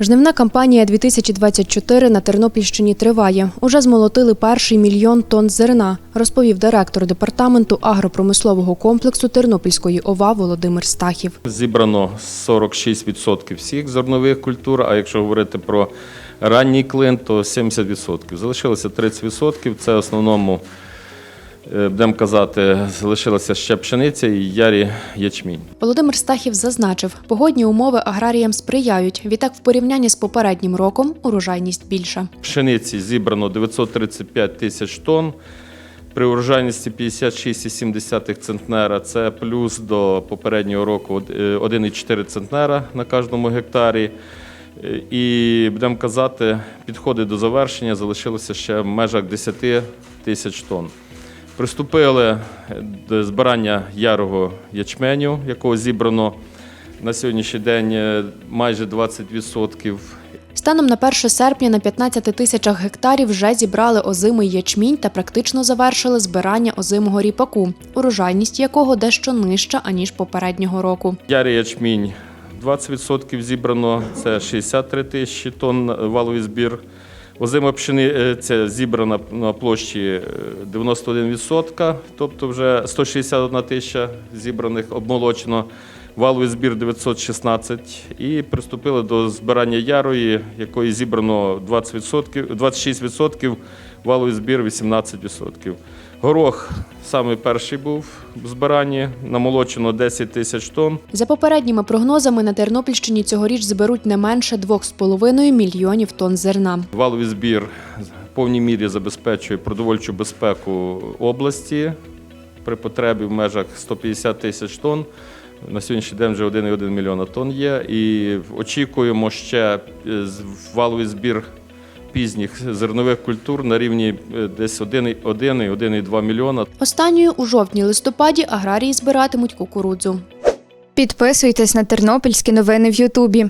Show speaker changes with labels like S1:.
S1: Жнивна кампанія 2024 на Тернопільщині триває. Уже змолотили перший мільйон тонн зерна, розповів директор департаменту агропромислового комплексу Тернопільської ОВА Володимир Стахів.
S2: Зібрано 46% всіх зернових культур, а якщо говорити про ранній клин, то 70%. Залишилося 30%. Це в основному, будемо казати, залишилася ще пшениця і ярі ячмінь.
S1: Володимир Стахів зазначив, погодні умови аграріям сприяють. Відтак, в порівнянні з попереднім роком урожайність більша.
S2: Пшениці зібрано 935 тисяч тонн. При урожайності 56,7 центнера це плюс до попереднього року е, 1,4 центнера на кожному гектарі. Е, І будемо казати, підходи до завершення залишилося ще в межах 10 тисяч тонн. Приступили до збирання ярого ячменю, якого зібрано на сьогоднішній день е, майже 20%.
S1: Станом на 1 серпня на 15 тисячах гектарів вже зібрали озимий ячмінь та практично завершили збирання озимого ріпаку, урожайність якого дещо нижча аніж попереднього року.
S2: Ярий ячмінь 20% зібрано, це 63 тисячі тонн валовий збір. Озима пшениця зібрана на площі е, 91%, тобто вже 161 тисяча зібраних обмолочено. Валовий збір 916 і приступили до збирання ярої, якої зібрано 20%, 26%, валовий збір 18%. Горох саме перший був в збиранні, намолочено 10 тисяч тонн.
S1: За попередніми прогнозами на Тернопільщині цьогоріч зберуть не менше 2,5 мільйонів тонн зерна.
S2: Валовий збір в повній мірі забезпечує продовольчу безпеку області при потребі в межах 150 тисяч тонн. На сьогоднішній день вже 1,1 мільйона тонн є. І очікуємо ще е, валовий збір пізніх зернових культур на рівні е, десь 1,1-1,2 мільйона.
S1: Останньою у жовтні-листопаді аграрії збиратимуть кукурудзу.
S3: Підписуйтесь на тернопільські новини в Ютубі.